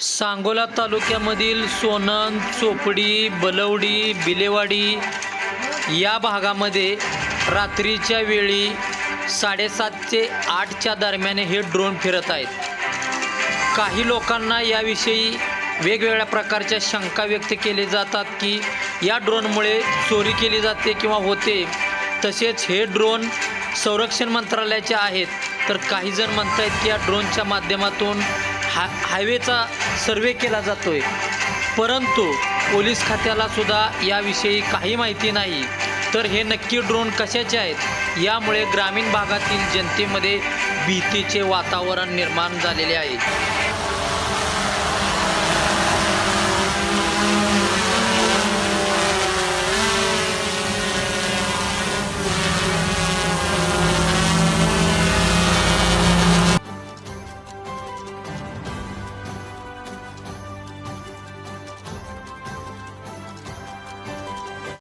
सांगोला तालुक्यामधील सोनंद चोपडी बलवडी बिलेवाडी या भागामध्ये रात्रीच्या वेळी साडेसात ते आठच्या दरम्यान हे ड्रोन फिरत आहेत. काही लोकांना याविषयी वेगवेगळ्या प्रकारच्या शंका व्यक्त केले जातात की या ड्रोनमुळे चोरी केली जाते किंवा होते. तसेच हे ड्रोन संरक्षण मंत्रालयाचे आहेत. तर काही जण म्हणत आहेत की या ड्रोनच्या माध्यमातून हा हायवेचा सर्वे केला जातो आहे परंतु पोलीस खात्याला सुद्धा याविषयी काही माहिती नाही. तर हे नक्की ड्रोन कशाचे आहेत? यामुळे ग्रामीण भागातील जनतेमध्ये भीतीचे वातावरण निर्माण झालेले आहे.